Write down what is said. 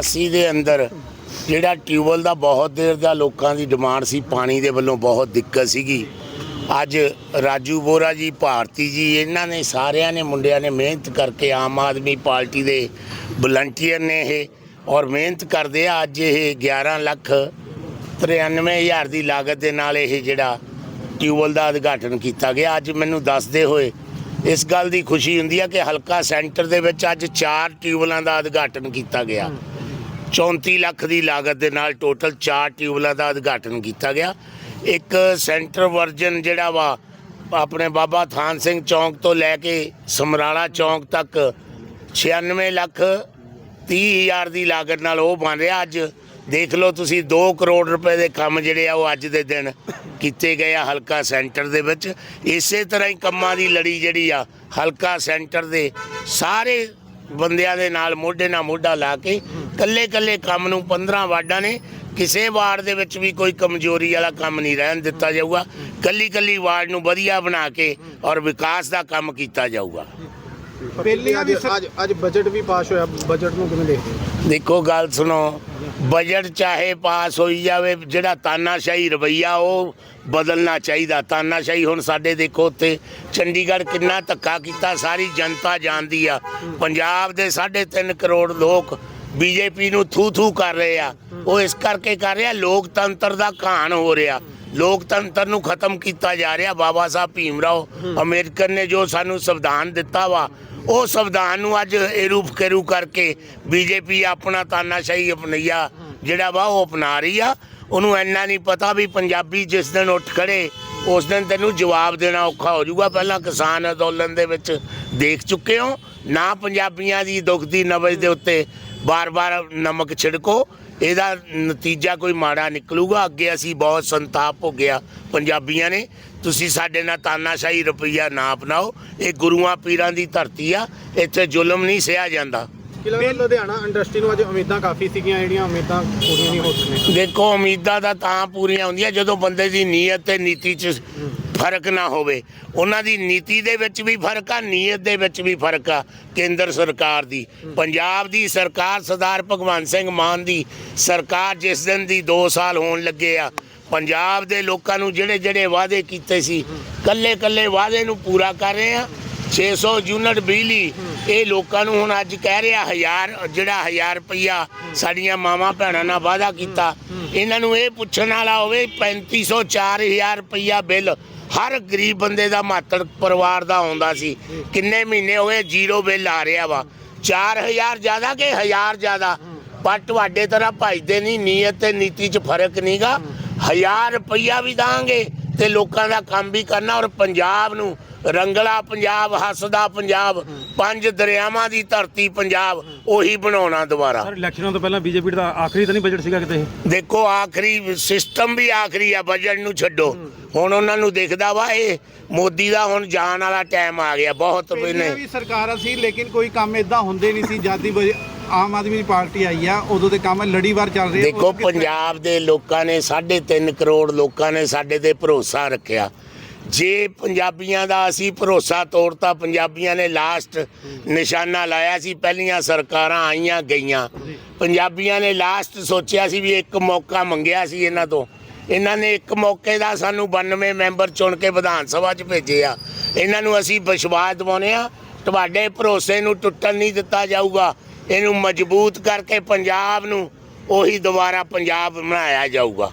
81 ਦੇ ਅੰਦਰ ਜਿਹੜਾ ਟਿਊਬਲ ਦਾ ਬਹੁਤ ਦੇਰ ਦਾ ਲੋਕਾਂ ਦੀ ਡਿਮਾਂਡ ਸੀ, ਪਾਣੀ ਦੇ ਵੱਲੋਂ ਬਹੁਤ ਦਿੱਕਤ ਸੀਗੀ। ਅੱਜ ਰਾਜੂ ਬੋਰਾ ਜੀ, ਭਾਰਤੀ ਜੀ, ਇਹਨਾਂ ਨੇ ਸਾਰਿਆਂ ਨੇ, ਮੁੰਡਿਆਂ ਨੇ ਮਿਹਨਤ ਕਰਕੇ ਆਮ ਆਦਮੀ ਪਾਰਟੀ ਦੇ ਵਲੰਟੀਅਰ ਨੇ ਇਹ ਔਰ ਮਿਹਨਤ ਕਰਦੇ ਆ, ਅੱਜ ਇਹ 11 ਲੱਖ 93000 ਦੀ ਲਾਗਤ ਦੇ ਨਾਲ ਇਹ ਜਿਹੜਾ ਟਿਊਬਲ ਦਾ ਉਦਘਾਟਨ ਕੀਤਾ ਗਿਆ। ਅੱਜ ਮੈਨੂੰ ਦੱਸਦੇ ਹੋਏ ਇਸ ਗੱਲ ਦੀ ਖੁਸ਼ੀ ਹੁੰਦੀ ਹੈ ਕਿ ਹਲਕਾ ਸੈਂਟਰ ਦੇ ਵਿੱਚ ਅੱਜ ਚਾਰ ਟਿਊਬਲਾਂ ਦਾ ਉਦਘਾਟਨ ਕੀਤਾ ਗਿਆ। 34 ਲੱਖ ਦੀ ਲਾਗਤ ਦੇ ਨਾਲ ਟੋਟਲ 4 ਟਿਊਬਲਾਂ ਦਾ ਉਦਘਾਟਨ ਕੀਤਾ ਗਿਆ। ਇੱਕ ਸੈਂਟਰ ਵਰਜਨ ਜਿਹੜਾ ਵਾ, ਆਪਣੇ ਬਾਬਾ ਥਾਨ ਸਿੰਘ ਚੌਂਕ ਤੋਂ ਲੈ ਕੇ ਸਮਰਾਲਾ ਚੌਂਕ ਤੱਕ 96 ਲੱਖ 30 ਹਜ਼ਾਰ ਦੀ ਲਾਗਤ ਨਾਲ ਉਹ ਬਣ ਰਿਹਾ। ਅੱਜ ਦੇਖ ਲਓ ਤੁਸੀਂ 2 ਕਰੋੜ ਰੁਪਏ ਦੇ ਕੰਮ ਜਿਹੜੇ ਆ ਉਹ ਅੱਜ ਦੇ ਦਿਨ ਕੀਤੇ ਗਏ ਆ ਹਲਕਾ ਸੈਂਟਰ ਦੇ ਵਿੱਚ। ਇਸੇ ਤਰ੍ਹਾਂ ਹੀ ਕੰਮਾਂ ਦੀ ਲੜੀ ਜਿਹੜੀ ਆ, ਹਲਕਾ ਸੈਂਟਰ ਦੇ ਸਾਰੇ ਬੰਦਿਆਂ ਦੇ ਨਾਲ ਮੋਢੇ ਨਾਲ ਮੋਢਾ ਲਾ ਕੇ ਕੱਲੇ ਕੱਲੇ ਕੰਮ ਨੂੰ 15 ਵਾਰਡਾਂ ਨੇ ਕਿਸੇ ਵਾਰਡ ਦੇ ਵਿੱਚ ਵੀ ਕੋਈ ਕਮਜ਼ੋਰੀ ਵਾਲਾ ਕੰਮ ਨਹੀਂ ਰਹਿਣ ਦਿੱਤਾ ਜਾਊਗਾ ਕੱਲੀ ਕੱਲੀ ਵਾਰਡ ਨੂੰ ਵਧੀਆ ਬਣਾ ਕੇ ਔਰ ਵਿਕਾਸ ਦਾ ਕੰਮ ਕੀਤਾ ਜਾਊਗਾ ਪਹਿਲੀ ਅੱਜ ਅੱਜ ਅੱਜ ਬਜਟ ਵੀ ਪਾਸ ਹੋਇਆ ਬਜਟ ਨੂੰ ਕਿਵੇਂ ਦੇਖਦੇ? ਦੇਖੋ, ਗੱਲ ਸੁਣੋ। ਬਜਟ ਚਾਹੇ ਪਾਸ ਹੋਈ ਜਾਵੇ, ਜਿਹੜਾ ਤਾਨਾਸ਼ਾਹੀ ਰਵਈਆ, ਉਹ ਬਦਲਣਾ ਚਾਹੀਦਾ। ਤਾਨਾਸ਼ਾਹੀ ਹੁਣ ਸਾਡੇ ਦੇਖੋ ਉੱਥੇ ਚੰਡੀਗੜ੍ਹ ਕਿੰਨਾ ਧੱਕਾ ਕੀਤਾ, ਸਾਰੀ ਜਨਤਾ ਜਾਣਦੀ ਆ। ਪੰਜਾਬ ਦੇ 3.5 ਕਰੋੜ ਲੋਕ ਬੀਜੇਪੀ ਨੂੰ ਥੂ ਥੂ ਕਰ ਰਹੇ ਆ। ਉਹ ਇਸ ਕਰਕੇ ਕਰ ਰਿਹਾ, ਲੋਕਤੰਤਰ ਦਾ ਘਾਣ ਹੋ ਰਿਹਾ। ਲੋਕਤੰਤਰ ਨੂੰ ਖਤਮ ਕੀਤਾ ਜਾ ਰਿਹਾ। ਬਾਬਾ ਸਾਹਿਬ ਭੀਮ ਰਾਓ ਅੰਬੇਦਕਰ ਨੇ ਜੋ ਸਾਨੂੰ ਸੰਵਿਧਾਨ ਦਿੱਤਾ ਵਾ ਉਹ ਸੰਵਿਧਾਨ ਨੂੰ ਅੱਜ ਏਰੂ ਫਕੇਰੂ ਕਰਕੇ ਬੀਜੇਪੀ ਆਪਣਾ ਤਾਨਾਸ਼ਾਹੀ ਅਪਣਈਆ ਜਿਹੜਾ ਵਾ ਉਹ ਅਪਣਾ ਰਹੀ ਆ। ਉਹਨੂੰ ਇੰਨਾ ਨਹੀਂ ਪਤਾ ਵੀ ਪੰਜਾਬੀ ਜਿਸ ਦਿਨ ਉੱਠ ਖੜੇ ਉਸ ਦਿਨ ਤੈਨੂੰ ਜਵਾਬ ਦੇਣਾ ਔਖਾ ਹੋ ਜਾਊਗਾ। ਪਹਿਲਾਂ ਕਿਸਾਨ ਅੰਦੋਲਨ ਦੇ ਵਿੱਚ ਦੇਖ ਚੁੱਕੇ ਹੋ। ਨਾ ਪੰਜਾਬੀਆਂ ਦੀ ਦੁੱਖ ਦੀ ਨਬਜ਼ ਦੇ ਉੱਤੇ ਬਾਰ-ਬਾਰ ਨਮਕ ਛਿੜਕੋ ਇਹਦਾ ਨਤੀਜਾ ਕੋਈ ਮਾੜਾ ਨਿਕਲੂਗਾ। ਅੱਗੇ ਅਸੀਂ ਬਹੁਤ ਸੰਤਾਪ ਭੋਗਿਆ ਪੰਜਾਬੀਆਂ ਨੇ। ਤੁਸੀਂ ਸਾਡੇ ਨਾਲ ਤਾਨਾਸ਼ਾਹੀ ਰੁਪਈਆ ਨਾ ਅਪਣਾਓ। ਇਹ ਗੁਰੂਆਂ ਪੀਰਾਂ ਦੀ ਧਰਤੀ ਆ। ਇੱਥੇ ਜ਼ੁਲਮ ਨਹੀਂ ਸਹਿਆ ਜਾਂਦਾ। ਕੀ ਲੱਗਦਾ ਲੁਧਿਆਣਾ ਇੰਡਸਟਰੀ ਨੂੰ ਅੱਜ ਉਮੀਦਾਂ ਕਾਫੀ ਸੀਗੀਆਂ ਜਿਹੜੀਆਂ ਉਮੀਦਾਂ ਪੂਰੀਆਂ ਨਹੀਂ ਹੋ ਸਕੀਆਂ? ਦੇਖੋ ਉਮੀਦਾਂ ਤਾਂ ਤਾਂ ਪੂਰੀਆਂ ਹੁੰਦੀਆਂ। ਜਦੋਂ ਬੰਦੇ ਦੀ ਨੀਅਤ ਤੇ ਨੀਤੀ 'ਚ ਫ਼ਰਕ ਨਾ ਹੋਵੇ। ਉਹਨਾਂ ਦੀ ਨੀਤੀ ਦੇ ਵਿੱਚ ਵੀ ਫ਼ਰਕ ਆ, ਨੀਅਤ ਦੇ ਵਿੱਚ ਵੀ ਫ਼ਰਕ ਆ, ਕੇਂਦਰ ਸਰਕਾਰ ਦੀ। ਪੰਜਾਬ ਦੀ ਸਰਕਾਰ ਸਰਦਾਰ ਭਗਵੰਤ ਸਿੰਘ ਮਾਨ ਦੀ ਸਰਕਾਰ ਜਿਸ ਦਿਨ ਦੀ 2 ਸਾਲ ਹੋਣ ਲੱਗੇ ਆ, ਪੰਜਾਬ ਦੇ ਲੋਕਾਂ ਨੂੰ ਜਿਹੜੇ ਜਿਹੜੇ ਵਾਅਦੇ ਕੀਤੇ ਸੀ ਕੱਲੇ ਕੱਲੇ ਵਾਅਦੇ ਨੂੰ ਪੂਰਾ ਕਰ ਰਹੇ ਆ। 600 ਯੂਨਿਟ ਬਿਜਲੀ, ਇਹ ਲੋਕਾਂ ਨੂੰ ਹੁਣ ਅੱਜ ਕਹਿ ਰਿਹਾ, ਹਜ਼ਾਰ, ਜਿਹੜਾ 1000 ਰੁਪਇਆ ਸਾਡੀਆਂ ਮਾਵਾਂ ਭੈਣਾਂ ਨਾਲ ਵਾਅਦਾ ਕੀਤਾ। ਇਹਨਾਂ ਨੂੰ ਇਹ ਪੁੱਛਣ ਵਾਲਾ ਹੋਵੇ 3500 4000 ਰੁਪਇਆ ਬਿੱਲ ਹਰ ਗਰੀਬ ਬੰਦੇ ਦਾ ਮਾਤੜ ਪਰਿਵਾਰ ਦਾ ਆਉਂਦਾ ਸੀ। ਕਿੰਨੇ ਮਹੀਨੇ ਹੋਏ ਜ਼ੀਰੋ ਬਿੱਲ ਆ ਰਿਹਾ ਵਾ। 4000 ਜ਼ਿਆਦਾ ਕਿ 1000 ਜ਼ਿਆਦਾ? ਪਰ ਤੁਹਾਡੇ ਤਰ੍ਹਾਂ ਭਜਦੇ ਨਹੀਂ ਨੀਅਤ ਤੇ ਨੀਤੀ 'ਚ ਫ਼ਰਕ ਨਹੀਂਗਾ 1000 ਰੁਪਈਆ ਵੀ ਦਾਂਗੇ ਤੇ ਲੋਕਾਂ ਦਾ ਕੰਮ ਵੀ ਕਰਨਾ ਔਰ ਪੰਜਾਬ ਨੂੰ ਰੰਗਲਾ ਪੰਜਾਬ ਹੱਸਦਾ ਪੰਜਾਬ ਪੰਜ ਦਰਿਆਵਾਂ ਦੀ ਧਰਤੀ ਪੰਜਾਬ ਉਹੀ ਬਣਾਉਣਾ ਦੁਬਾਰਾ। ਸਰ ਇਲੈਕਸ਼ਨਾਂ ਤੋਂ ਪਹਿਲਾਂ ਬੀਜੇਪੀ ਦਾ ਆਖਰੀ ਤਾਂ ਨਹੀਂ ਬਜਟ ਸੀਗਾ ਕਿਤੇ ਦੇਖੋ ਆਖਰੀ ਸਿਸਟਮ ਵੀ ਆਖਰੀ ਆ ਬਜਟ ਨੂੰ ਛੱਡੋ। ਹੁਣ ਉਹਨਾਂ ਨੂੰ ਦਿਖਦਾ ਵਾ ਇਹ ਮੋਦੀ ਦਾ ਹੁਣ ਜਾਣ ਵਾਲਾ ਟਾਈਮ ਆ ਗਿਆ ਬਹੁਤ ਪਹਿਲੀਆਂ ਨੇ ਵੀ ਸਰਕਾਰਾਂ ਸੀ ਲੇਕਿਨ ਕੋਈ ਕੰਮ ਇਦਾਂ ਹੁੰਦੇ ਨਹੀਂ ਸੀ ਜਦ ਆਮ ਆਦਮੀ ਪਾਰਟੀ ਆਈ ਆ ਉਦੋਂ ਦੇ ਕੰਮ ਲੜੀਵਾਰ ਚੱਲ ਰਹੇ। ਦੇਖੋ ਪੰਜਾਬ ਦੇ ਲੋਕਾਂ ਨੇ 3.5 ਕਰੋੜ ਲੋਕਾਂ ਨੇ ਸਾਡੇ ਤੇ ਭਰੋਸਾ ਰੱਖਿਆ। ਜੇ ਪੰਜਾਬੀਆਂ ਦਾ ਅਸੀਂ ਭਰੋਸਾ ਤੋੜਤਾ ਪੰਜਾਬੀਆਂ ਨੇ ਲਾਸਟ ਨਿਸ਼ਾਨਾ ਲਾਇਆ ਸੀ ਪਹਿਲੀਆਂ ਸਰਕਾਰਾਂ ਆਈਆਂ ਗਈਆਂ। ਪੰਜਾਬੀਆਂ ਨੇ ਲਾਸਟ ਸੋਚਿਆ ਸੀ ਵੀ ਇੱਕ ਮੌਕਾ ਮੰਗਿਆ ਸੀ ਇਹਨਾਂ ਤੋਂ। ਇਹਨਾਂ ਨੇ ਇੱਕ ਮੌਕੇ ਦਾ ਸਾਨੂੰ 92 ਮੈਂਬਰ ਚੁਣ ਕੇ ਵਿਧਾਨ ਸਭਾ 'ਚ ਭੇਜੇ ਆ। ਇਹਨਾਂ ਨੂੰ ਅਸੀਂ ਵਿਸ਼ਵਾਸ ਦਿਵਾਉਂਦੇ ਆ ਤੁਹਾਡੇ ਭਰੋਸੇ ਨੂੰ ਟੁੱਟਣ ਨਹੀਂ ਦਿੱਤਾ ਜਾਊਗਾ। ਇਹਨੂੰ ਮਜ਼ਬੂਤ ਕਰਕੇ ਪੰਜਾਬ ਨੂੰ ਉਹੀ ਦੁਬਾਰਾ ਪੰਜਾਬ ਬਣਾਇਆ ਜਾਊਗਾ।